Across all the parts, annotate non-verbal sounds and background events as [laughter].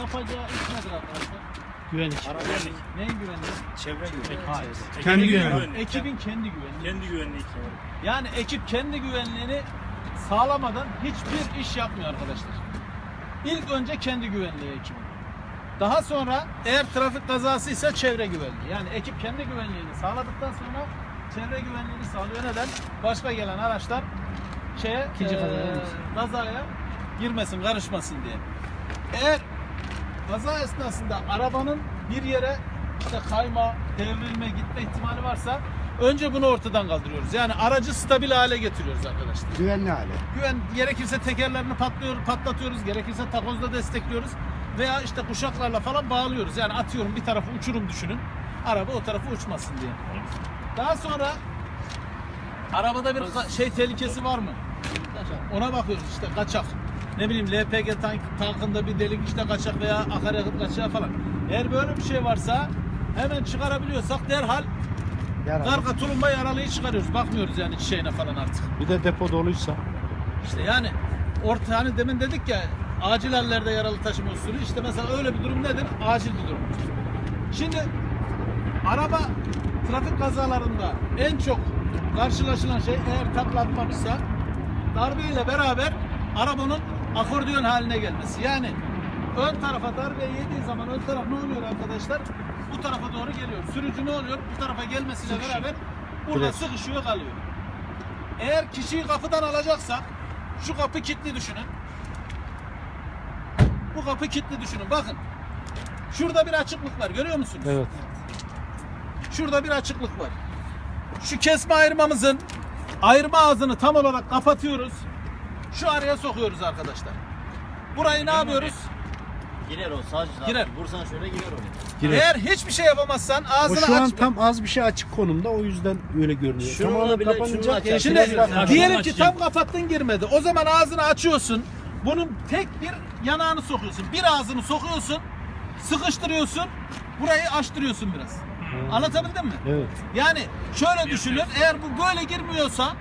yapacağı iş nedir arkadaşlar? Güvenlik. Güvenlik. Neyin güvenliği? Çevre güvenliği. Hayır. Kendi Ekibin güvenliği. Ekibin kendi güvenliği. Kendi güvenliği. Yani ekip kendi güvenliğini sağlamadan hiçbir iş yapmıyor arkadaşlar. İlk önce kendi güvenliği ekibi. Daha sonra eğer trafik kazası ise çevre güvenliği. Yani ekip kendi güvenliğini sağladıktan sonra çevre güvenliğini sağlıyor. Neden? Başka gelen araçlar şeye, İkinci girmesin. kazaya girmesin, karışmasın diye. Eğer kaza esnasında arabanın bir yere işte kayma, devrilme, gitme ihtimali varsa önce bunu ortadan kaldırıyoruz. Yani aracı stabil hale getiriyoruz arkadaşlar. Güvenli hale. Güven gerekirse tekerlerini patlıyor, patlatıyoruz, gerekirse takozla destekliyoruz veya işte kuşaklarla falan bağlıyoruz. Yani atıyorum bir tarafı uçurum düşünün. Araba o tarafı uçmasın diye. Daha sonra arabada bir şey tehlikesi var mı? Ona bakıyoruz işte kaçak. Ne bileyim LPG tank, tankında bir delik işte kaçak veya akaryakıt kaçağı falan. Eğer böyle bir şey varsa hemen çıkarabiliyorsak derhal Yaralı. karga tulumba yaralıyı çıkarıyoruz. Bakmıyoruz yani çiçeğine falan artık. Bir de depo doluysa. İşte yani orta hani demin dedik ya acil hallerde yaralı taşıma usulü işte mesela öyle bir durum nedir? Acil bir durum. Şimdi araba trafik kazalarında en çok karşılaşılan şey eğer taklatmamışsa darbeyle beraber arabanın akordeon haline gelmesi. Yani ön tarafa darbe yediği zaman ön taraf ne oluyor arkadaşlar? Bu tarafa doğru geliyor. Sürücü ne oluyor? Bu tarafa gelmesiyle beraber burada Evet. sıkışıyor kalıyor. Eğer kişiyi kapıdan alacaksak şu kapı kilitli düşünün. Bu kapı kilitli düşünün. Bakın. Şurada bir açıklık var. Görüyor musunuz? Evet. Şurada bir açıklık var. Şu kesme ayırmamızın ayırma ağzını tam olarak kapatıyoruz. Şu araya sokuyoruz arkadaşlar. Burayı ne yapıyoruz? Girer o sadece. Girer. Vursan şöyle girer o. Girer. Eğer hiçbir şey yapamazsan O ağzını şu an aç. tam az bir şey açık konumda o yüzden öyle görünüyor. Şunu Tamamen bile- şunu kapanınca açar. Şimdi diyelim ki tam kapattın girmedi. O zaman ağzını açıyorsun. Bunun tek bir yanağını sokuyorsun. Bir ağzını sokuyorsun. Sıkıştırıyorsun. Burayı açtırıyorsun biraz. Anlatabildim mi? Evet. Yani şöyle düşünün. Eğer bu böyle girmiyorsa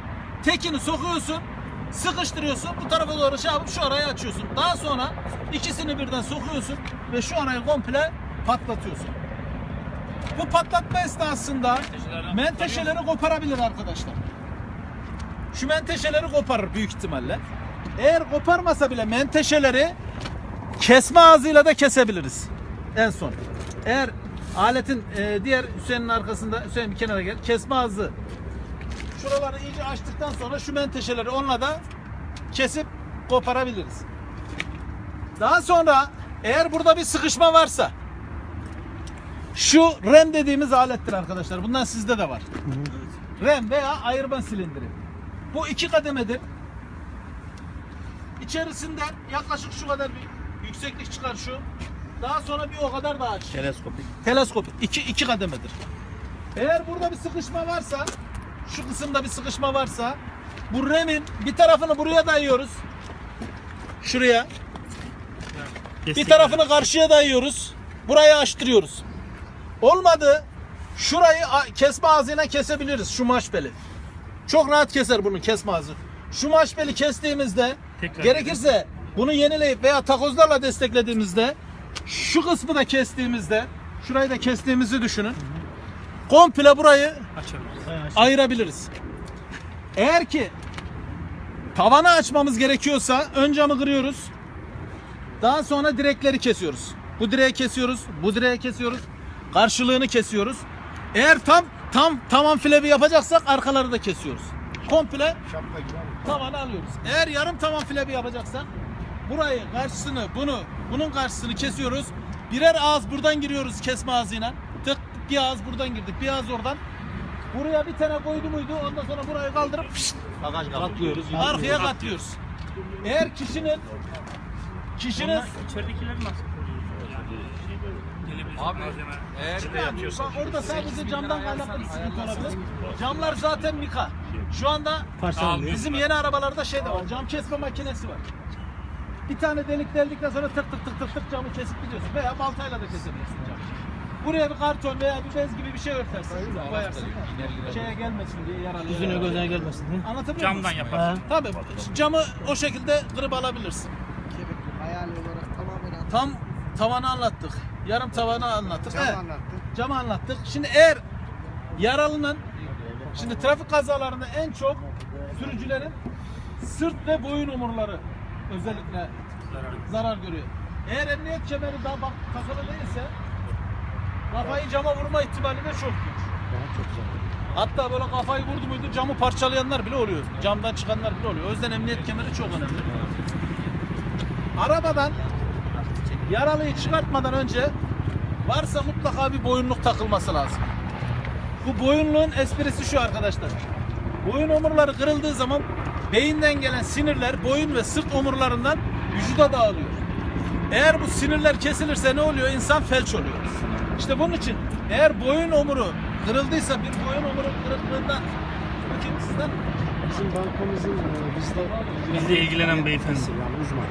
tekini sokuyorsun. Sıkıştırıyorsun. Bu tarafa doğru şey yapıp şu arayı açıyorsun. Daha sonra ikisini birden sokuyorsun ve şu arayı komple patlatıyorsun. Bu patlatma esnasında menteşeleri koparabilir arkadaşlar. Şu menteşeleri koparır büyük ihtimalle. Eğer koparmasa bile menteşeleri kesme ağzıyla da kesebiliriz. En son. Eğer aletin e, diğer Hüseyin'in arkasında Hüseyin bir kenara gel. Kesme ağzı şuraları iyice açtıktan sonra şu menteşeleri onunla da kesip koparabiliriz. Daha sonra eğer burada bir sıkışma varsa şu rem dediğimiz alettir arkadaşlar. Bundan sizde de var. Rem veya ayırma silindiri. Bu iki kademedir. İçerisinden yaklaşık şu kadar bir yükseklik çıkar şu. Daha sonra bir o kadar daha açılır. Teleskopik. Teleskop iki, iki kademedir. Eğer burada bir sıkışma varsa, şu kısımda bir sıkışma varsa, bu remin bir tarafını buraya dayıyoruz. Şuraya. Bir tarafını karşıya dayıyoruz. Burayı açtırıyoruz. Olmadı. Şurayı kesme ağzıyla kesebiliriz şu maşbeli. Çok rahat keser bunu kesme ağzı. Şu maşbeli kestiğimizde Tekrar gerekirse bunu yenileyip veya takozlarla desteklediğimizde şu kısmı da kestiğimizde şurayı da kestiğimizi düşünün. Komple burayı ayırabiliriz. Eğer ki tavanı açmamız gerekiyorsa ön camı kırıyoruz. Daha sonra direkleri kesiyoruz. Bu direği kesiyoruz, bu direği kesiyoruz. Karşılığını kesiyoruz. Eğer tam tam tamam filebi yapacaksak arkaları da kesiyoruz. Komple tavanı alıyoruz. Eğer yarım tavan filebi yapacaksak burayı karşısını bunu bunun karşısını kesiyoruz. Birer ağız buradan giriyoruz kesme ağzıyla. Tık bir ağız buradan girdik bir ağız oradan. Buraya bir tane koydu muydu ondan sonra burayı kaldırıp Bagaj katlıyoruz. arkaya katlıyoruz. Eğer kişinin kişinin İçeridekileri nasıl Abi eğer Yani bak orada sadece camdan kaynaklı bir sıkıntı olabilir. Camlar zaten mika. Şu anda parçalanıyor? bizim yeni arabalarda şey de var. Cam kesme makinesi var. Bir tane delik deldikten sonra tık tık tık tık tık camı kesip gidiyorsun. Veya baltayla da kesebilirsin camı. Buraya bir karton veya bir bez gibi bir şey örtersin. Koyarsın. Şeye gelmesin diye yaralı. Yüzüne gözüne gelmesin diye. Anlatabiliyor muyum? camdan yaparsın. Tabii camı o şekilde kırıp alabilirsin. Hayali olarak tamamen Tam tavanı anlattık. Yarım tavanı anlattık. Cam Evet. anlattın. Camı anlattık. Şimdi eğer yaralının şimdi trafik kazalarında en çok sürücülerin sırt ve boyun omurları özellikle zarar görüyor. Eğer emniyet kemeri daha bak takılı değilse kafayı cama vurma ihtimali de çok büyük. Daha çok zor. Hatta böyle kafayı vurdu muydu camı parçalayanlar bile oluyor. Camdan çıkanlar bile oluyor. O yüzden emniyet kemeri çok önemli. Arabadan yaralıyı çıkartmadan önce varsa mutlaka bir boyunluk takılması lazım. Bu boyunluğun esprisi şu arkadaşlar. Boyun omurları kırıldığı zaman beyinden gelen sinirler boyun ve sırt omurlarından vücuda dağılıyor. Eğer bu sinirler kesilirse ne oluyor? İnsan felç oluyor. İşte bunun için eğer boyun omuru kırıldıysa bir boyun omuru kırıklığında bakayım sizden Bizim bankamızın e, bizde Bizle ilgilenen beyefendi. yani uzman.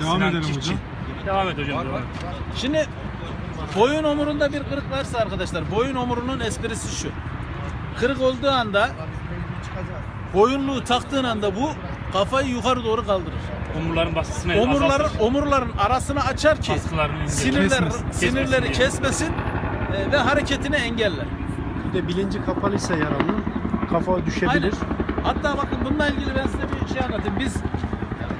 Devam edelim hocam. Devam et hocam. Devam et. Şimdi boyun omurunda bir kırık varsa arkadaşlar boyun omurunun esprisi şu. Kırık olduğu anda boyunluğu taktığın anda bu kafayı yukarı doğru kaldırır. Omurların baskısını Omurların azaltır. omurların arasını açar ki sinirler Kesmesin. sinirleri Kesmesin diye. kesmesin e, ve hareketini engeller. Bir de bilinci kapalıysa yaralının kafa düşebilir. Aynen. Hatta bakın bununla ilgili ben size bir şey anlatayım. Biz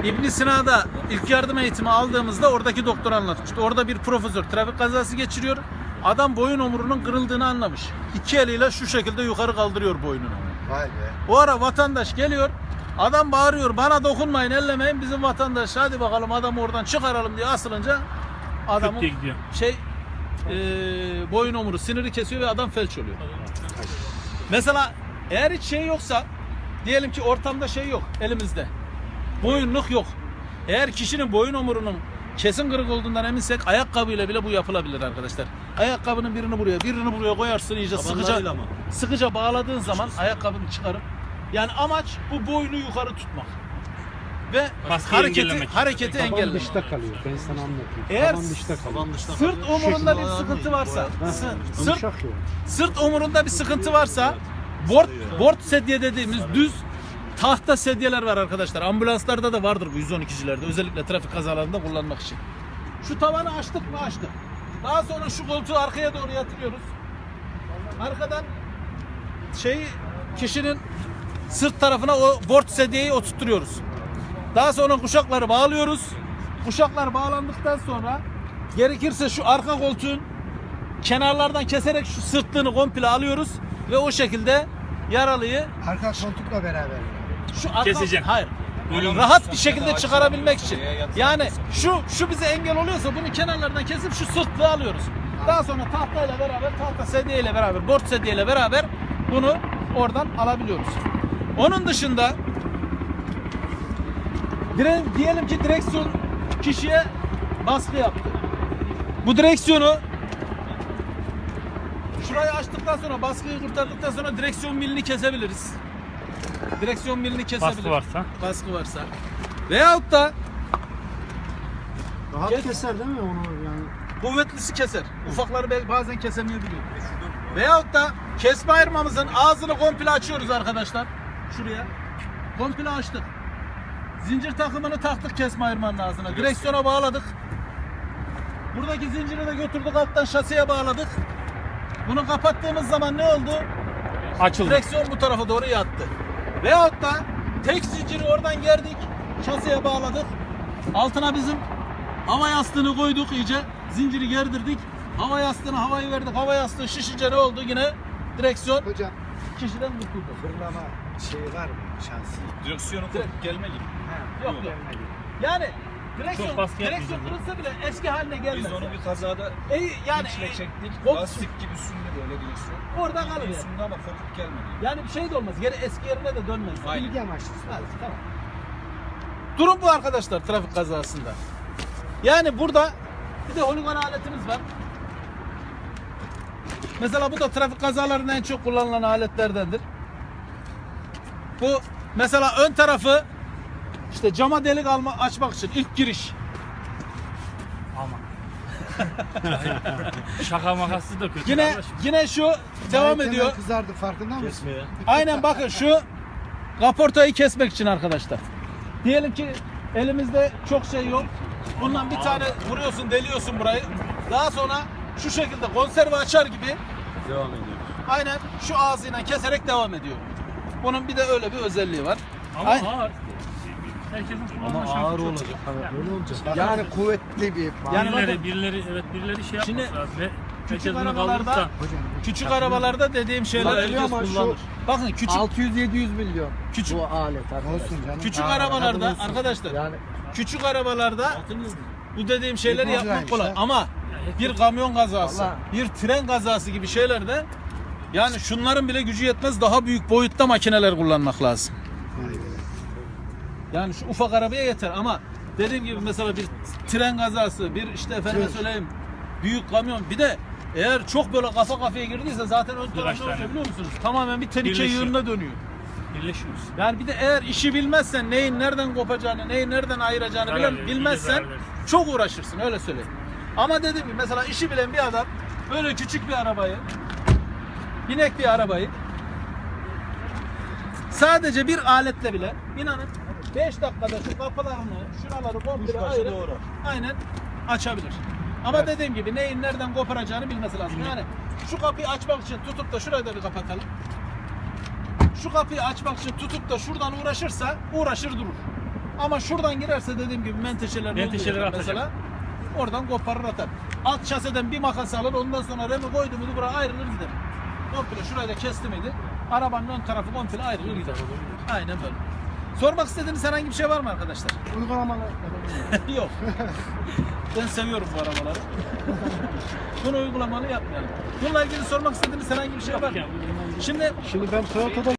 İbn Sina'da ilk yardım eğitimi aldığımızda oradaki doktor anlatmıştı. Orada bir profesör trafik kazası geçiriyor. Adam boyun omurunun kırıldığını anlamış. İki eliyle şu şekilde yukarı kaldırıyor boynunu. Vay be. O ara vatandaş geliyor. Adam bağırıyor bana dokunmayın ellemeyin bizim vatandaş hadi bakalım adamı oradan çıkaralım diye asılınca adamın diye gidiyor. şey e, boyun omuru siniri kesiyor ve adam felç oluyor. Mesela eğer hiç şey yoksa diyelim ki ortamda şey yok elimizde. Boyunluk yok. Eğer kişinin boyun omurunun kesin kırık olduğundan eminsek ayakkabıyla bile bu yapılabilir arkadaşlar. Ayakkabının birini buraya, birini buraya koyarsın iyice sıkıca mı? sıkıca bağladığın zaman ayakkabını çıkarıp yani amaç bu boynu yukarı tutmak. Ve Baskıyı hareketi engellemek. hareketi Taban engellemek. dışta kalıyor. Ben sana anlatayım. Eğer Taban dışta kalıyor. Taban dışta Sırt kalıyor. omurunda bir sıkıntı varsa, sı- sırt Yumuşak sırt omurunda bir sıkıntı varsa board board sedye dediğimiz düz tahta sedyeler var arkadaşlar. Ambulanslarda da vardır bu 112'cilerde. Özellikle trafik kazalarında kullanmak için. Şu tavanı açtık mı açtık. Daha sonra şu koltuğu arkaya doğru yatırıyoruz. Arkadan şeyi kişinin sırt tarafına o board sedyeyi oturtturuyoruz. Daha sonra kuşakları bağlıyoruz. Kuşaklar bağlandıktan sonra gerekirse şu arka koltuğun kenarlardan keserek şu sırtlığını komple alıyoruz ve o şekilde yaralıyı Arka koltukla beraber. şu arka Keseceksin. hayır Bölüm. rahat bir şekilde çıkarabilmek için. Yani şu şu bize engel oluyorsa bunu kenarlardan kesip şu sırtlığı alıyoruz. Daha sonra tahtayla beraber tahta sedyeyle beraber board sedyeyle beraber bunu oradan alabiliyoruz. Onun dışında diyelim ki direksiyon kişiye baskı yaptı. Bu direksiyonu şurayı açtıktan sonra baskıyı kurtardıktan sonra direksiyon milini kesebiliriz. Direksiyon milini kesebiliriz. Baskı varsa. Baskı varsa. Veyahut da Rahat Kes- keser değil mi onu yani? kuvvetlisi keser. Ufakları bazen kesemeyebiliyor. Veyahut da kesme ayırmamızın ağzını komple açıyoruz arkadaşlar. Şuraya. Komple açtık. Zincir takımını taktık kesme ayırmanın ağzına. Direksiyona bağladık. Buradaki zinciri de götürdük alttan şasiye bağladık. Bunu kapattığımız zaman ne oldu? Açıldı. Direksiyon bu tarafa doğru yattı. Veyahut da tek zinciri oradan gerdik. Şasiye bağladık. Altına bizim hava yastığını koyduk iyice. Zinciri gerdirdik. Hava yastığına havayı verdik. Hava yastığı şişince ne oldu? Yine direksiyon Hocam kişiden kurtuldu. fırlama şeyi var mı şansı? Direksiyonu kopuk gelme gibi. Yok yok. Yani direksiyon, direksiyon kırılsa bile eski haline gelmez. Biz onu bir kazada E, yani içle e, çektik. kop- Lastik gibi sündü böyle direksiyon. Orada kalır yani. Sündü ama kopuk gelmedi. Yani bir şey de olmaz. Geri eski yerine de dönmez. Aynen. Bilgi amaçlı. Tamam. Durum bu arkadaşlar trafik kazasında. Yani burada bir de holigan aletimiz var. Mesela bu da trafik kazalarında en çok kullanılan aletlerdendir. Bu mesela ön tarafı işte cama delik alma açmak için ilk giriş. Ama. [laughs] Şaka makası da kötü. Yine kardeşim. yine şu devam Gayet ediyor. hemen kızardı farkında mısın? Kesmeye. Aynen bakın şu kaportayı kesmek için arkadaşlar. Diyelim ki elimizde çok şey yok. Bundan bir tane vuruyorsun, deliyorsun burayı. Daha sonra şu şekilde konserve açar gibi Devam ediyoruz. aynen şu ağzıyla keserek devam ediyor. Bunun bir de öyle bir özelliği var. Ama Ay. ağır. Herkesin kullanma Ama ağır çok. olacak. Evet, öyle olacak. Yani kuvvetli bir Yani birileri, bakın- birileri, evet birileri şey Şimdi yapması lazım. Ve küçük herkes bunu arabalarda- kaldırırsa- Küçük arabalarda dediğim şeyler Bak, biliyor herkes musun? kullanır. Bakın küçük 600-700 milyon Küçük- bu alet arkadaşlar. olsun canım. küçük Ha, arabalarda arkadaşlar Yani küçük arabalarda bu dediğim şeyleri yapmak yani kolay işte. ama bir kamyon kazası, Vallahi. bir tren kazası gibi şeylerde yani şunların bile gücü yetmez daha büyük boyutta makineler kullanmak lazım. Yani şu ufak arabaya yeter ama dediğim gibi mesela bir tren kazası, bir işte efendime söyleyeyim büyük kamyon bir de eğer çok böyle kafa kafaya girdiyse zaten ön taraf ne Virajlar oluyor biliyor musunuz? Tamamen bir tenike Birleşiyor. yığınına dönüyor. Birleşiyoruz. Yani bir de eğer işi bilmezsen neyin nereden kopacağını, neyin nereden ayıracağını Zarar bilen, verir, bilmezsen zarar çok uğraşırsın öyle söyleyeyim. Ama dediğim gibi mesela işi bilen bir adam böyle küçük bir arabayı, binek bir arabayı sadece bir aletle bile inanın 5 dakikada şu kapılarını, şuraları komple Kuşbaşı ayırıp doğru. aynen açabilir. Ama dediğim gibi neyin nereden koparacağını bilmesi lazım. Yani şu kapıyı açmak için tutup da şurayı da bir kapatalım. Şu kapıyı açmak için tutup da şuradan uğraşırsa uğraşır durur. Ama şuradan girerse dediğim gibi menteşeler atacak. mesela. Oradan koparır atar. Alt şaseden bir makas alır ondan sonra remi koydu muydu buraya ayrılır gider. Komple şurayı da kesti miydi? Arabanın ön tarafı komple ayrılır gider. Aynen böyle. Sormak istediğiniz herhangi bir şey var mı arkadaşlar? Uygulamalı. [laughs] Yok. ben seviyorum bu arabaları. Bunu uygulamalı yapmayalım. Bununla ilgili sormak istediğiniz herhangi bir şey var mı? Şimdi Şimdi ben Toyota'da